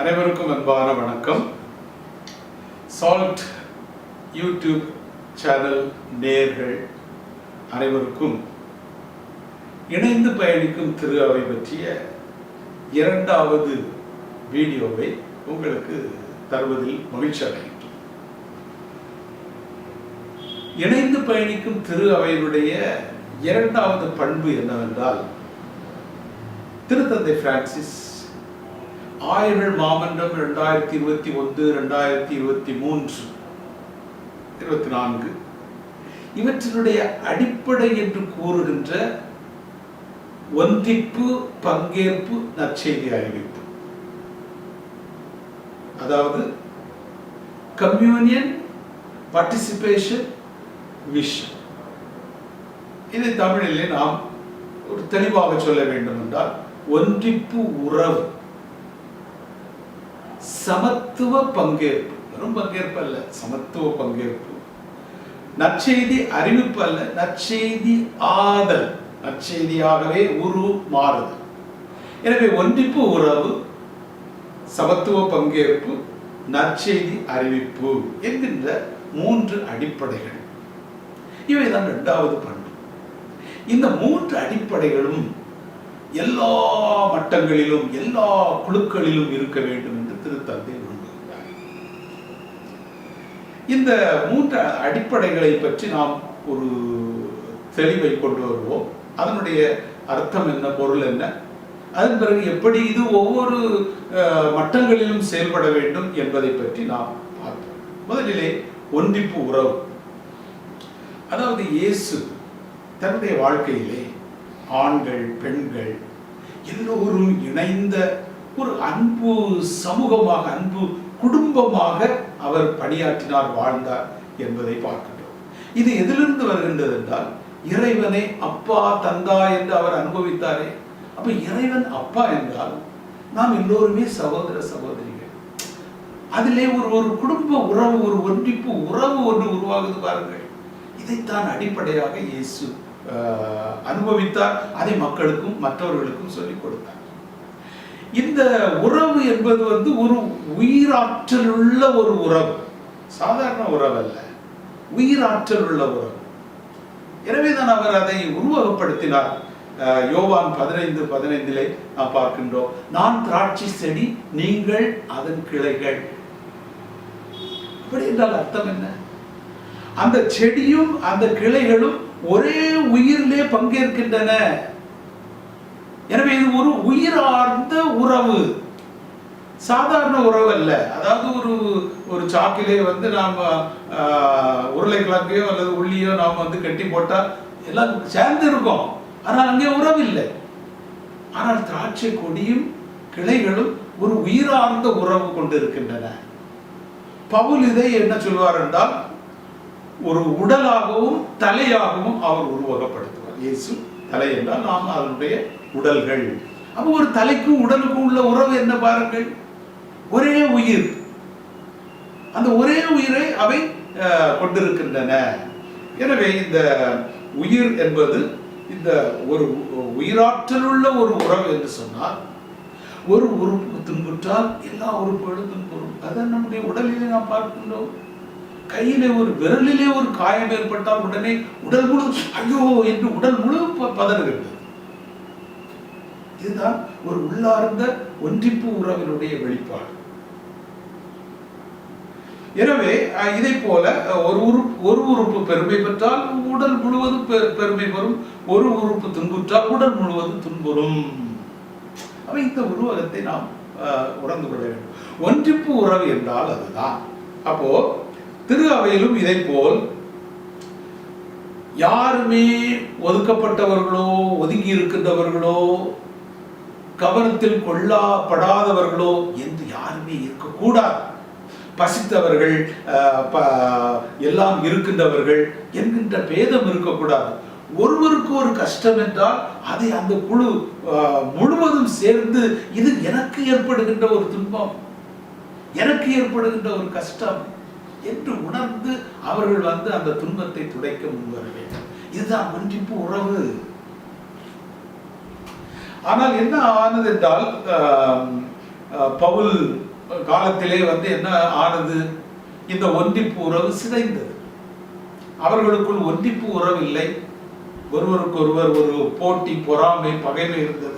அனைவருக்கும் அன்பான வணக்கம். சால்ட் யூடியூப் சேனல் நேர்கள் அனைவருக்கும் இணைந்து பயணிக்கும் திரு அவை பற்றிய இரண்டாவது வீடியோவை உங்களுக்கு தருவதில் மகிழ்ச்சி அடைகின்றோம். இணைந்து பயணிக்கும் திரு அவையினுடைய இரண்டாவது பண்பு என்னவென்றால் திருத்தந்தை பிரான்சிஸ் ஆயர்கள் மாமன்றம் ரெண்டாயிரத்தி இருபத்தி ஒன்று ரெண்டாயிரத்தி இருபத்தி மூன்று இருபத்தி நான்கு. இவற்றினுடைய அடிப்படை என்று கூறுகின்ற ஒன்றிப்பு பங்கேற்பு நற்செய்தி அறிவிப்பு. அதாவது கம்யூனியன் பார்ட்டிசிபேஷன் விஷன் இதை தமிழிலே நாம் ஒரு தெளிவாக சொல்ல வேண்டும் என்றால் ஒன்றிப்பு உறவு. சமத்துவ பங்கேற்பு. வெறும் பங்கேற்பு அல்ல சமத்துவ பங்கேற்பு. நற்செய்தி அறிவிப்பு அல்ல நற்செய்தி ஆதல். நற்செய்தியாகவே உரு மாறுதல் எனவே ஒன்றிப்பு உறவு சமத்துவ பங்கேற்பு நற்செய்தி அறிவிப்பு என்கின்ற மூன்று அடிப்படைகள். இவைதான் இரண்டாவது பண்பு. இந்த மூன்று அடிப்படைகளும் எல்லா மட்டங்களிலும் எல்லா குழுக்களிலும் இருக்க வேண்டும் திருத்தந்தை நம்புகிறார் இந்த மூன்று அடிப்படைகளை பற்றி நாம் ஒரு தெளிவை கொண்டு வருவோம். அதனுடைய அர்த்தம் என்ன பொருள் என்ன? அதன் பிறகு எப்படி இது ஒவ்வொரு மட்டங்களிலும் செயல்பட வேண்டும் என்பதை பற்றி நாம் பார்ப்போம். முதலிலே ஒன்றிப்பு உறவு. அதாவது இயேசு தன்னுடைய வாழ்க்கையிலே ஆண்கள் பெண்கள் எல்லோரும் இணைந்த ஒரு அன்பு சமூகமாக அன்பு குடும்பமாக அவர் பணியாற்றினார் வாழ்ந்தார் என்பதை பார்க்கின்றோம். இது எதிலிருந்து வருகின்றது என்றால் இறைவனை அப்பா தந்தா என்று அவர் அனுபவித்தாரே. அப்ப இறைவன் அப்பா என்றால் நாம் எல்லோருமே சகோதர சகோதரிகள். அதிலே ஒரு ஒரு குடும்ப உறவு ஒரு ஒன்றிப்பு உறவு ஒன்று உருவாகுது பாருங்கள். இதைத்தான் அடிப்படையாக இயேசு அனுபவித்தார். அதை மக்களுக்கும் மற்றவர்களுக்கும் சொல்லிக் கொடுத்தார். இந்த உறவு என்பது வந்து ஒரு உயிராற்றல் உள்ள ஒரு உறவு. சாதாரண உறவு அல்ல உயிராற்றல் உள்ள உறவு. எனவேதான் அவர் அதை உருவகப்படுத்தினார். யோவான் பதினைந்து பதினைந்திலே நாம் பார்க்கின்றோம். நான் திராட்சை செடி நீங்கள் அதன் கிளைகள். அப்படி என்றால் அர்த்தம் என்ன? அந்த செடியும் அந்த கிளைகளும் ஒரே உயிரிலே பங்கேற்கின்றன. எனவே இது ஒரு உயிரார்ந்த உறவு. சாதாரண உறவு அல்ல. அதாவது ஒரு ஒரு சாக்கிலே வந்து நாம் உருளைக்கிழங்கையோ அல்லது உள்ளியோ நாம் வந்து கட்டி போட்டால் எல்லாம் சேர்ந்து இருக்கும். ஆனால் அங்கே உறவு இல்லை. ஆனால் திராட்சை கொடியும் கிளைகளும் ஒரு உயிரார்ந்த உறவு கொண்டிருக்கின்றன. பவுல் இதை என்ன சொல்வார் என்றால் ஒரு உடலாகவும் தலையாகவும் அவர் உருவகப்படுத்துவார். இயேசு தலை என்றால் நாம் அதனுடைய உடல்கள். அப்போ ஒரு தலைக்கும் உடலுக்கும் உள்ள உறவு என்ன பாருங்கள்? ஒரே உயிர். அந்த ஒரே உயிரை அவை அஹ், கொண்டிருக்கின்றன. எனவே இந்த உயிர் என்பது இந்த ஒரு உயிராற்றல் உள்ள ஒரு உறவு என்று சொன்னால் ஒரு உறுப்பு துன்புற்றால் எல்லா உறுப்புகளும் துன்புறும் அதை நம்முடைய உடலிலே நாம் பார்க்கின்றோம். கையிலே ஒரு விரலிலே ஒரு காயம் ஏற்பட்டால் உடனே உடல் முழு ஐயோ என்று உடல் முழு ப- இதுதான் ஒரு உள்ளார்ந்த ஒன்றிப்பு உறவினுடைய வெளிப்பாடு. எனவே இதை போல ஒரு உறுப்பு ஒரு உறுப்பு பெருமை பெற்றால் உடல் முழுவதும் பெருமை பெறும். ஒரு உறுப்பு துன்புற்றால் உடல் முழுவதும் துன்புறும். அவை இந்த உருவகத்தை நாம் அஹ், உணர்ந்து கொள்ள வேண்டும். ஒன்றிப்பு உறவு என்றால் அதுதான். அப்போ திரு அவையிலும் இதை போல் யாருமே ஒதுக்கப்பட்டவர்களோ ஒதுங்கி இருக்கின்றவர்களோ கவனத்தில் கொள்ளப்படாதவர்களோ என்று யாருமே இருக்கக்கூடாது. பசித்தவர்கள் அஹ், எல்லாம் இருக்கின்றவர்கள் என்கின்ற பேதம் இருக்கக்கூடாது. ஒருவருக்கு ஒரு கஷ்டம் என்றால் அதை அந்த குழு அஹ், முழுவதும் சேர்ந்து இது எனக்கு ஏற்படுகின்ற ஒரு துன்பம் எனக்கு ஏற்படுகின்ற ஒரு கஷ்டம். என்று உணர்ந்து அவர்கள் வந்து அந்த துன்பத்தை துடைக்க முன்வர வேண்டும் இதுதான் ஒன்றிப்பு உறவு. ஆனால் என்ன ஆனது என்றால் பவுல் காலத்திலே வந்து என்ன ஆனது? இந்த ஒன்றிப்பு உறவு சிதைந்தது. அவர்களுக்குள் ஒன்றிப்பு உறவு இல்லை. ஒருவருக்கொருவர் ஒரு போட்டி பொறாமை பகைமை இருந்தது.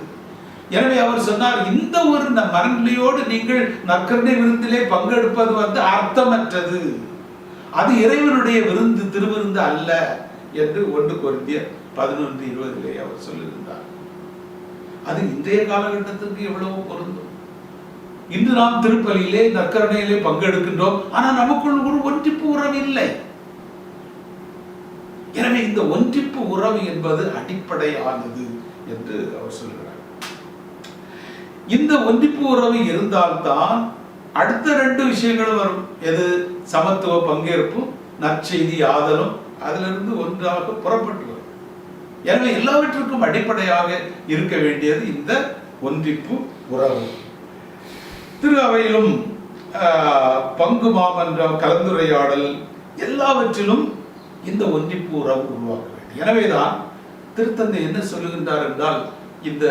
எனவே அவர் சொன்னார் இந்த ஒரு ந- நீங்கள் நற்கருணை விருந்திலே பங்கெடுப்பது வந்து அர்த்தமற்றது. அது இறைவனுடைய விருந்து திருவிருந்து அல்ல என்று ஒன்று கொரிந்திய பதினொன்று இருபதிலே அவர் சொல்லியிருந்தார். அது இன்றைய காலகட்டத்திற்கு எவ்வளவு பொருந்தும். இன்று நாம் திருப்பலியிலே நற்கருணையிலே பங்கெடுக்கின்றோம். ஆனால் நமக்குள் ஒரு ஒன்றிப்பு உறவு இல்லை. எனவே இந்த ஒன்றிப்பு உறவு என்பது அடிப்படையானது என்று அவர் சொல்கிறார். இந்த ஒன்றிப்பு உறவு இருந்தால்தான் அடுத்த ரெண்டு விஷயங்களும் வரும். எது? சமத்துவ பங்கேற்பும் நற்செய்தி ஆதலும் அதிலிருந்து ஒன்றாக புறப்பட்டு வரும். எனவே எல்லாவற்றுக்கும் அடிப்படையாக இருக்க வேண்டியது இந்த ஒன்றிப்பு உறவு. திரு அவையிலும் பங்கு மாமன்ற கலந்துரையாடல் எல்லாவற்றிலும் இந்த ஒன்றிப்பு உறவு உருவாக்க வேண்டும். எனவேதான் திருத்தந்தை என்ன சொல்லுகின்றார் என்றால் இந்த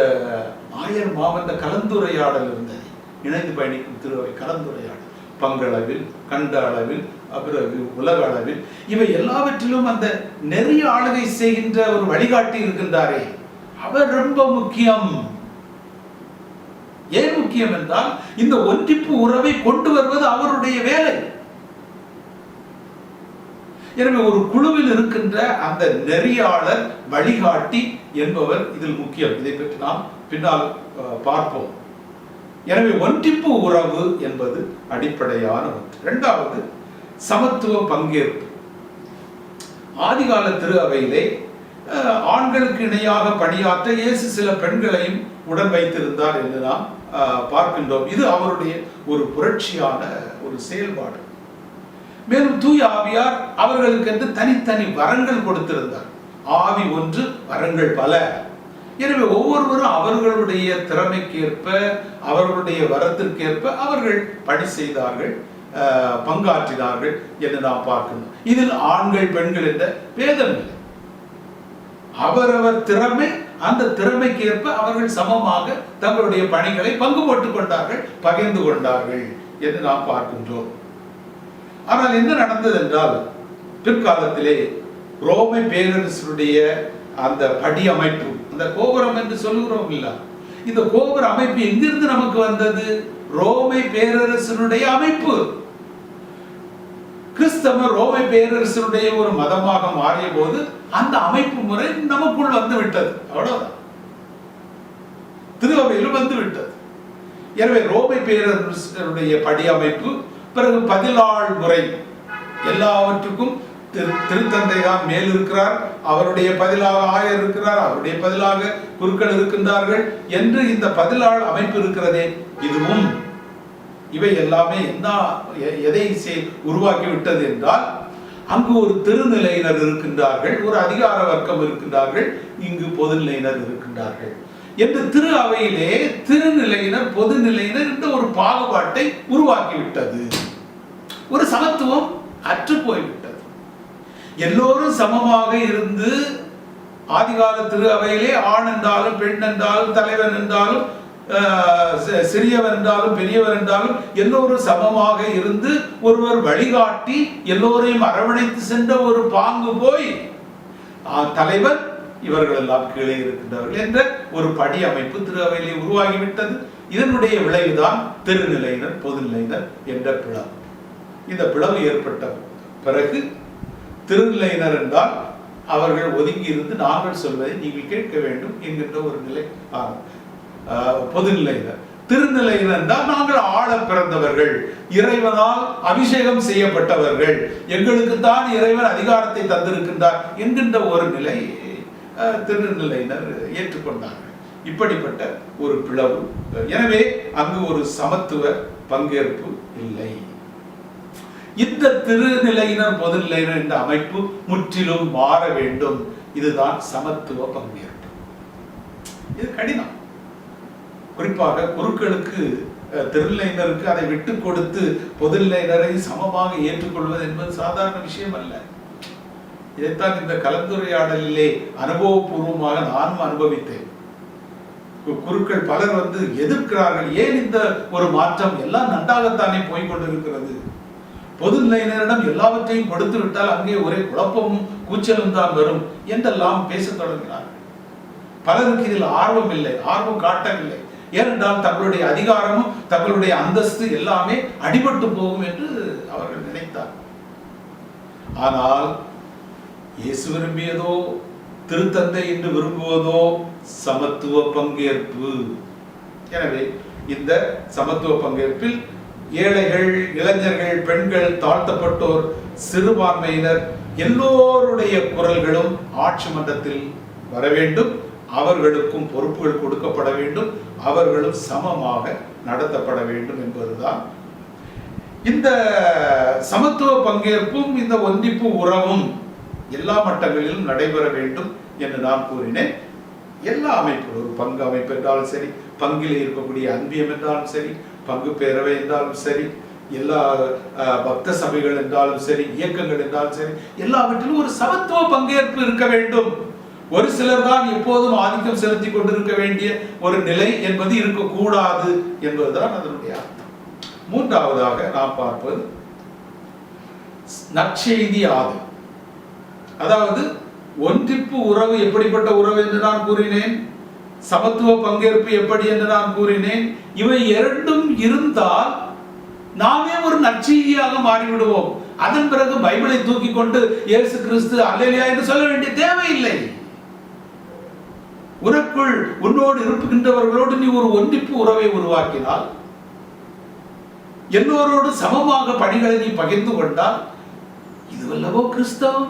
ஆயர் மாவட்ட கலந்துரையாடல் இருந்தது. இணைந்து பயணிக்கும் திருவை கலந்துரையாடல். பங்களவில் கண்ட அளவில் பிறகு உலக அளவில் இவை எல்லாவற்றிலும் அந்த நெறிய ஆளுகை செய்கின்ற ஒரு வழிகாட்டி இருக்கின்றாரே. அவர் ரொம்ப முக்கியம். ஏன் முக்கியம் என்றால் இந்த ஒன்றிப்பு உறவை கொண்டு வருவது அவருடைய வேலை. எனவே ஒரு குழுவில் இருக்கின்ற அந்த நெறியாளர் வழிகாட்டி என்பவர் இதில் முக்கியம். இதை பற்றி நாம் பின்னால் அஹ், பார்ப்போம். எனவே ஒன்றிப்பு உறவு என்பது அடிப்படையான ஒன்று. இரண்டாவது சமத்துவ பங்கேற்பு. ஆதிகால திரு அவையிலே ஆண்களுக்கு இணையாக பணியாற்ற இயேசு சில பெண்களையும் உடன் வைத்திருந்தார் என்று நாம் அஹ், பார்க்கின்றோம். இது அவருடைய ஒரு புரட்சியான ஒரு செயல்பாடு. மேலும் தூய் ஆவியார் அவர்களுக்கென்று தனித்தனி வரங்கள் கொடுத்திருந்தார். ஆவி ஒன்று வரங்கள் பல. எனவே ஒவ்வொருவரும் அவர்களுடைய திறமைக்கேற்ப அவர்களுடைய வரத்திற்கேற்ப அவர்கள் பணி செய்தார்கள் பங்காற்றினார்கள் என்று நாம் பார்க்கணும் இதில் ஆண்கள் பெண்கள் என்ற பேதம் இல்லை. அவரவர் திறமை அந்த திறமைக்கேற்ப அவர்கள் சமமாக தங்களுடைய பணிகளை பங்கு போட்டுக் கொண்டார்கள் பகிர்ந்து கொண்டார்கள் என்று நாம் பார்க்கின்றோம். ஆனால் என்ன நடந்தது என்றால் பிற்காலத்திலே ரோமை பேரரசருடைய அந்த படி அமைப்பு இந்த கோபுரம் என்று சொல்லுகிறோம் இல்ல இந்த கோபுர அமைப்பு எங்கிருந்து நமக்கு வந்தது? ரோமை பேரரசனுடைய அமைப்பு. கிறிஸ்தவ ரோமை பேரரசனுடைய ஒரு மதமாக மாறிய போது அந்த அமைப்பு முறை நமக்குள் வந்து விட்டது. அவ்வளவுதான். திருவையில் வந்து விட்டது. எனவே ரோமை பேரரசனுடைய படி அமைப்பு பிறகு பதிலாள் முறை எல்லாவற்றுக்கும் திரு திருத்தந்தையார் மேல் இருக்கிறார் அவருடைய பதிலாக ஆயர் இருக்கிறார் அவருடைய பதிலாக குருக்கள் இருக்கின்றார்கள் என்று இந்த பதிலாள் அமைப்பு இருக்கிறதே இதுவும் இவை எல்லாமே என்ன எ- எதை உருவாக்கி விட்டது என்றால் அங்கு ஒரு திருநிலையினர் இருக்கின்றார்கள் ஒரு அதிகார வர்க்கம் இருக்கின்றார்கள் இங்கு பொதுநிலையினர் இருக்கின்றார்கள் என்று திரு அவையிலே திருநிலையினர் பொதுநிலையினர் என்ற ஒரு பாகுபாட்டை உருவாக்கிவிட்டது. ஒரு சமத்துவம் அற்று போய்விட்டது. எல்லோரும் சமமாக இருந்து ஆதிகால திரு அவையிலே ஆண் என்றாலும் பெண் என்றாலும் தலைவன் என்றாலும் சிறியவர் என்றாலும் பெரியவர் என்றாலும் எல்லோரும் சமமாக இருந்து ஒருவர் வழிகாட்டி எல்லோரையும் அரவணைத்து சென்ற ஒரு பாங்கு போய் தலைவர் இவர்கள் எல்லாம் கீழே இருக்கின்றவர்கள் என்ற ஒரு படி அமைப்பு திரு அவையிலே உருவாகிவிட்டது. இதனுடைய விளைவுதான் திருநிலையினர் பொதுநிலையினர் என்ற பிளவு. இந்த பிளவு ஏற்பட்ட பிறகு திருநிலையினர் என்றால் அவர்கள் ஒதுங்கி இருந்து நாங்கள் சொல்வதை நீங்கள் கேட்க வேண்டும் என்கின்ற ஒரு நிலை ஆ- பொதுநிலையினர். திருநிலையினர் என்றால் நாங்கள் ஆழ பிறந்தவர்கள் இறைவனால் அபிஷேகம் செய்யப்பட்டவர்கள் எங்களுக்கு தான் இறைவன் அதிகாரத்தை தந்திருக்கின்றார் என்கின்ற ஒரு நிலை திருநிலையினர் ஏற்றுக்கொண்டார்கள். இப்படிப்பட்ட ஒரு பிளவு. எனவே அங்கு ஒரு சமத்துவ பங்கேற்பு இல்லை. இந்த திருநிலையினர் பொதுநிலையினர் என்ற அமைப்பு முற்றிலும் மாற வேண்டும். இதுதான் சமத்துவ பங்கேற்பு. இது கடினம். குறிப்பாக குருக்களுக்கு திருநிலையினருக்கு அதை விட்டு கொடுத்து பொதுநிலையினரை சமமாக ஏற்றுக்கொள்வது என்பது சாதாரண விஷயம் அல்ல. இதைத்தான் இந்த கலந்துரையாடலிலே அனுபவபூர்வமாக நானும் அனுபவித்தேன். குருக்கள் பலர் வந்து எதிர்க்கிறார்கள் ஏன் இந்த ஒரு மாற்றம்? எல்லாம் நன்றாகத்தானே போய்கொண்டிருக்கிறது பொது நிலையினரிடம் எல்லாவற்றையும் கொடுத்து விட்டால் அங்கே ஒரே குழப்பமும் கூச்சலும் தான் வரும் என்றெல்லாம் பேசத் தொடங்கினார்கள் பலருக்கு இதில் ஆர்வம் இல்லை ஆர்வம் காட்டவில்லை. ஏனென்றால் தங்களுடைய அதிகாரமும் தங்களுடைய அந்தஸ்து எல்லாமே அடிபட்டு போகும் என்று அவர்கள் நினைத்தார் ஆனால் இயேசு விரும்பியதோ திருத்தந்தை என்று விரும்புவதோ சமத்துவ பங்கேற்பு. எனவே இந்த சமத்துவ பங்கேற்பில் ஏழைகள் இளைஞர்கள் பெண்கள் தாழ்த்தப்பட்டோர் சிறுபான்மையினர் எல்லோருடைய குரல்களும் ஆட்சி மன்றத்தில் வர வேண்டும். அவர்களுக்கும் பொறுப்புகள் கொடுக்கப்பட வேண்டும். அவர்களும் சமமாக நடத்தப்பட வேண்டும் என்பதுதான் இந்த சமத்துவ பங்கேற்பும் இந்த ஒன்றிப்பு உறவும் எல்லா மட்டங்களிலும் நடைபெற வேண்டும் என்று நான் கூறினேன். எல்லா அமைப்பு ஒரு பங்கு அமைப்பு என்றாலும் சரி பங்கில் இருக்கக்கூடிய அன்பியம் என்றாலும் சரி பங்கு பேரவை என்றாலும் சரி எல்லா பக்த சபைகள் என்றாலும் சரி இயக்கங்கள் என்றாலும் சரி எல்லாவற்றிலும் ஒரு சமத்துவ பங்கேற்பு இருக்க வேண்டும். ஒரு சிலர் தான் எப்போதும் ஆதிக்கம் செலுத்தி கொண்டிருக்க வேண்டிய ஒரு நிலை என்பது இருக்கக்கூடாது என்பதுதான் அதனுடைய அர்த்தம். மூன்றாவதாக நாம் பார்ப்பது நற்செய்தி ஆதல். அதாவது ஒன்றிப்பு உறவு எப்படிப்பட்ட உறவு என்று நான் கூறினேன். சமத்துவ பங்கேற்பு எப்படி என்று நான் கூறினேன். இவை இரண்டும் இருந்தால் நாமே ஒரு நற்செய்தியாக மாறிவிடுவோம். அதன் பிறகு பைபிளை தூக்கி கொண்டு இயேசு கிறிஸ்து அல்லேலியா என்று சொல்ல வேண்டிய தேவையில்லை. உனக்குள் உன்னோடு இருக்கின்றவர்களோடு நீ ஒரு ஒன்றிப்பு உறவை உருவாக்கினால் எல்லோரோடு சமமாக பணிகளை நீ பகிர்ந்து கொண்டால் இதுவல்லவோ கிறிஸ்தவம்?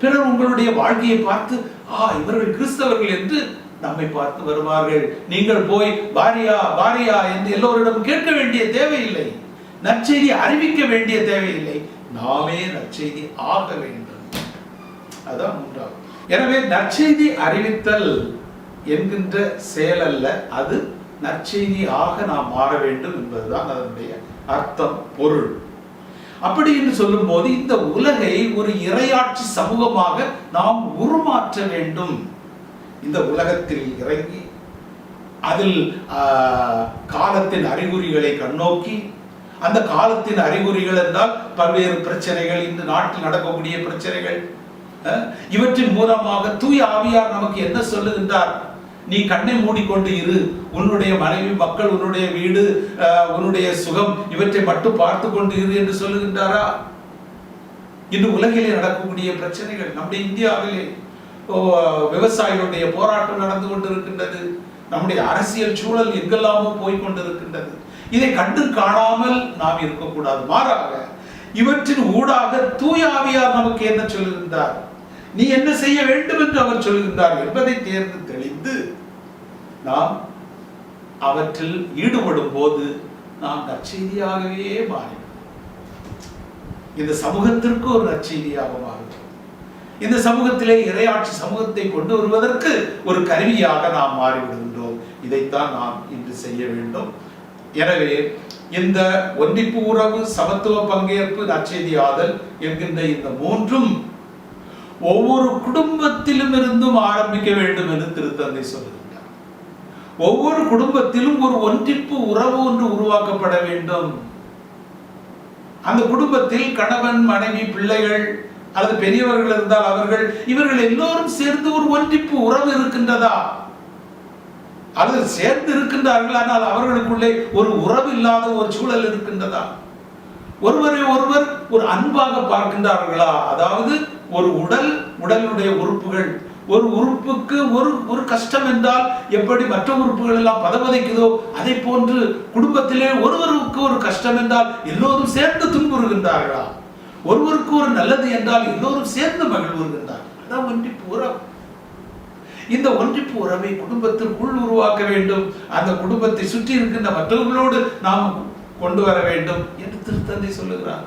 பிறர் உங்களுடைய வாழ்க்கையை பார்த்து ஆ இவர்கள் கிறிஸ்தவர்கள் என்று நம்மை பார்த்து வருவார்கள். நீங்கள் போய் பாரியா பாரியா என்று எல்லோரிடம் கேட்க வேண்டிய தேவையில்லை. நற்செய்தி அறிவிக்க வேண்டிய தேவையில்லை. நாமே நற்செய்தி ஆக வேண்டும். அதான் மூன்றாவது. எனவே நற்செய்தி அறிவித்தல் என்கின்ற செயல் அல்ல. அது நற்செய்தி ஆக நாம் மாற வேண்டும் என்பதுதான் அதனுடைய அர்த்தம் பொருள். அப்படி என்று சொல்லும்போது இந்த உலகை ஒரு இரையாட்சி சமூகமாக நாம் உருமாற்ற வேண்டும். இந்த உலகத்தில் இறங்கி அதில் காலத்தின் அறிகுறிகளை கண்ணோக்கி அந்த காலத்தின் அறிகுறிகள் என்றால் பல்வேறு பிரச்சனைகள் இந்த நாட்டில் நடக்கக்கூடிய பிரச்சனைகள் இவற்றின் மூலமாக தூய் ஆவியார் நமக்கு என்ன சொல்லுகின்றார்? நீ கண்ணை மூடிக்கொண்டு இரு. உன்னுடைய மனைவி மக்கள் உன்னுடைய வீடு உன்னுடைய சுகம் இவற்றை மட்டும் பார்த்து கொண்டு இரு என்று சொல்லுகின்றாரா? இன்று உலகிலே நடக்கக்கூடிய பிரச்சனைகள் நம்முடைய இந்தியாவிலே விவசாயிகளுடைய போராட்டம் நடந்து கொண்டிருக்கின்றது. நம்முடைய அரசியல் சூழல் எங்கெல்லாமோ போய்கொண்டிருக்கின்றது இதை கண்டு காணாமல் நாம் இருக்கக்கூடாது. மாறாக இவற்றின் ஊடாக தூய ஆவியார் நமக்கு என்ன சொல்லுகின்றார் நீ என்ன செய்ய வேண்டும் என்று அவர் சொல்லுகின்றார் என்பதை தேர்ந்து தெளிந்து நாம் அவற்றில் ஈடுபடும் போது நாம் நற்செய்தியாகவே மாறிவிடும். இந்த சமூகத்திற்கு ஒரு நற்செய்தியாக மாறுகிறோம் இந்த சமூகத்திலே இறையாட்சி சமூகத்தை கொண்டு வருவதற்கு ஒரு கருவியாக நாம் மாறிவிடுகின்றோம். இதைத்தான் நாம் இன்று செய்ய வேண்டும். எனவே இந்த ஒன்றிப்பு உறவு சமத்துவ பங்கேற்பு நற்செய்தி ஆதல் என்கின்ற இந்த மூன்றும் ஒவ்வொரு குடும்பத்திலும் இருந்தும் ஆரம்பிக்க வேண்டும் என்று திருத்தந்தை சொல்லுகின்றார். ஒவ்வொரு குடும்பத்திலும் ஒரு ஒன்றிப்பு உறவு ஒன்று உருவாக்கப்பட வேண்டும். அந்த குடும்பத்தில் கணவன் மனைவி பிள்ளைகள் அல்லது பெரியவர்கள் இருந்தால் அவர்கள் இவர்கள் எல்லோரும் சேர்ந்து ஒரு ஒன்றிப்பு உறவு இருக்கின்றதா? அல்லது சேர்ந்து இருக்கின்றார்கள் ஆனால் அவர்களுக்குள்ளே ஒரு உறவு இல்லாத ஒரு சூழல் இருக்கின்றதா? ஒருவரை ஒருவர் ஒரு அன்பாக பார்க்கின்றார்களா? அதாவது ஒரு உடல் உடலுடைய உறுப்புகள். ஒரு உறுப்புக்கு ஒரு ஒரு கஷ்டம் என்றால் எப்படி மற்ற உறுப்புகள் எல்லாம் பதவதைக்குதோ அதை போன்று குடும்பத்திலே ஒருவருக்கு ஒரு கஷ்டம் என்றால் எல்லோரும் சேர்ந்து துன்புறுகின்றார்களா? ஒருவருக்கு ஒரு நல்லது என்றால் இன்னொரு சேர்ந்து மகிழ்வுறுகின்றார் அதான் ஒன்றிப்பு உறவு. இந்த ஒன்றிப்பு உறவை குடும்பத்திற்குள் உருவாக்க வேண்டும். அந்த குடும்பத்தை சுற்றி இருக்கின்ற மற்றவர்களோடு நாம் கொண்டு வர வேண்டும் என்று திருத்தந்தை சொல்லுகிறார்.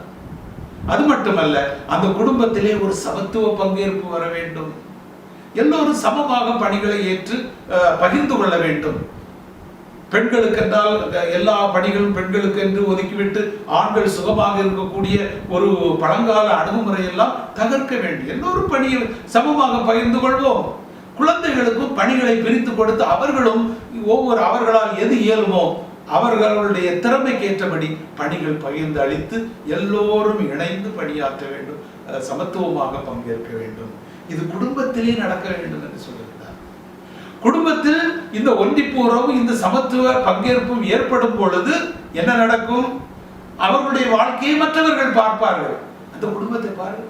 அது மட்டுமல்ல அந்த குடும்பத்திலே ஒரு சமத்துவ பங்கேற்பு வர வேண்டும். எல்லோரும் சமமாக பணிகளை ஏற்று அஹ், பகிர்ந்து கொள்ள வேண்டும். பெண்களுக்கு என்றால் எல்லா பணிகளும் பெண்களுக்கு என்று ஒதுக்கிவிட்டு ஆண்கள் சுகமாக இருக்கக்கூடிய ஒரு பழங்கால அணுகுமுறை எல்லாம் தகர்க்க வேண்டும். எல்லோரும் பணியை சமமாக பகிர்ந்து கொள்வோம். குழந்தைகளுக்கும் பணிகளை பிரித்து கொடுத்து அவர்களும் ஒவ்வொரு அவர்களால் எது இயலுமோ அவர்களுடைய திறமைக்கு ஏற்றபடி பணிகள் பகிர்ந்து அளித்து எல்லோரும் இணைந்து பணியாற்ற வேண்டும். சமத்துவமாக பங்கேற்க வேண்டும். இது குடும்பத்திலே நடக்க வேண்டும் என்று சொல்லுகிறார் குடும்பத்தில் இந்த ஒன்றிப்பு உறவும் இந்த சமத்துவ பங்கேற்பும் ஏற்படும் பொழுது என்ன நடக்கும்? அவர்களுடைய வாழ்க்கையை மற்றவர்கள் பார்ப்பார்கள். அந்த குடும்பத்தை பாருங்கள்.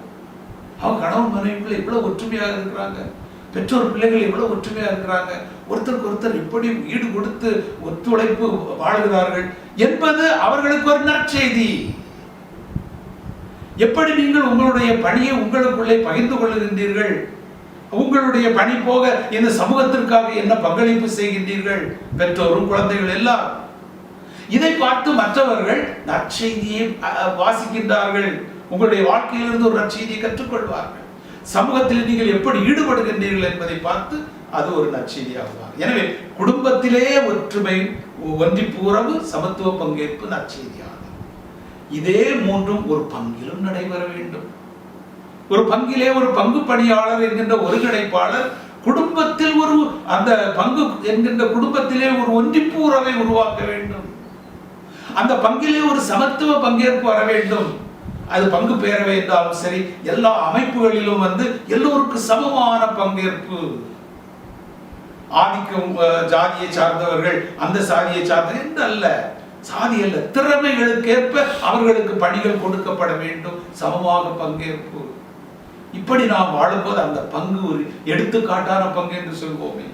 அவங்க கணவன் மனைவிக்குள்ள எவ்வளவு ஒற்றுமையாக இருக்கிறாங்க. பெற்றோர் பிள்ளைகள் எவ்வளவு ஒற்றுமையா இருக்கிறாங்க. ஒருத்தருக்கு ஒருத்தர் இப்படி ஈடு கொடுத்து ஒத்துழைப்பு வாழ்கிறார்கள் என்பது அவர்களுக்கு ஒரு நற்செய்தி. எப்படி நீங்கள் உங்களுடைய பணியை உங்களுக்குள்ளே பகிர்ந்து கொள்ளுகின்றீர்கள் உங்களுடைய பணி போக இந்த சமூகத்திற்காக என்ன பங்களிப்பு செய்கின்றீர்கள்? பெற்றோரும் குழந்தைகள் எல்லாம். இதை பார்த்து மற்றவர்கள் நற்செய்தியை அஹ், வாசிக்கின்றார்கள். உங்களுடைய வாழ்க்கையிலிருந்து ஒரு நற்செய்தியை கற்றுக்கொள்வார்கள். சமூகத்தில் நீங்கள் எப்படி ஈடுபடுகின்றீர்கள் என்பதை பார்த்து அது ஒரு நற்செய்தியாகுவார் எனவே குடும்பத்திலே ஒற்றுமை ஒன்றிப்பு உறவு சமத்துவ பங்கேற்பு நற்செய்தியாகும் இதே மூன்றும் ஒரு பங்கிலும் நடைபெற வேண்டும். ஒரு பங்கிலே ஒரு பங்கு பணியாளர் என்கின்ற ஒருங்கிணைப்பாளர் குடும்பத்தில் ஒரு அந்த பங்கு என்கின்ற குடும்பத்திலே ஒரு ஒன்றிப்பு உறவை உருவாக்க வேண்டும். அந்த பங்கிலே ஒரு சமத்துவ பங்கேற்பு வர வேண்டும். அது பங்கு பேரவை என்றாலும் சரி எல்லா அமைப்புகளிலும் வந்து எல்லோருக்கும் சமமான பங்கேற்பு. ஆதிக்கம் ஜாதியை சார்ந்தவர்கள் அந்த சாதியை சார்ந்த என்று அல்ல. சாதி அல்ல திறமைகளுக்கேற்ப அவர்களுக்கு பணிகள் கொடுக்கப்பட வேண்டும். சமமாக பங்கேற்பு. இப்படி நாம் வாழும்போது அந்த பங்கு ஒரு எடுத்துக்காட்டான பங்கு என்று சொல்வோமே.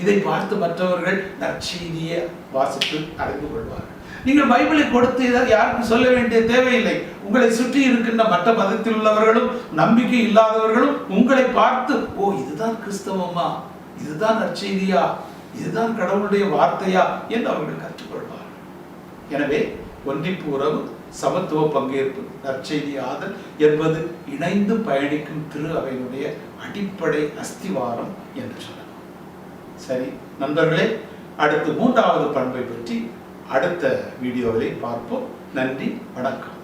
இதை பார்த்து மற்றவர்கள் நற்செய்தியை வாசித்து அறிந்து கொள்வார்கள். நீங்கள் பைபிளை கொடுத்து இதை யாருக்கும் சொல்ல வேண்டிய தேவையில்லை. உங்களை சுற்றி இருக்கின்ற மற்ற மதத்தில் உள்ளவர்களும் நம்பிக்கை இல்லாதவர்களும் உங்களை பார்த்து ஓ இதுதான் கிறிஸ்தவமா இதுதான் நற்செய்தியா. இதுதான் கடவுளுடைய வார்த்தையா என்று அவர்கள் கற்றுக்கொள்வார்கள். எனவே ஒன்றிப்பு உறவு சமத்துவ பங்கேற்பு நற்செய்தி ஆதல் என்பது இணைந்து பயணிக்கும் திரு அவையினுடைய அடிப்படை அஸ்திவாரம் என்று சொல்லலாம். சரி நண்பர்களே அடுத்து மூன்றாவது பண்பை பற்றி அடுத்த வீடியோவிலே பார்ப்போம். நன்றி வணக்கம்.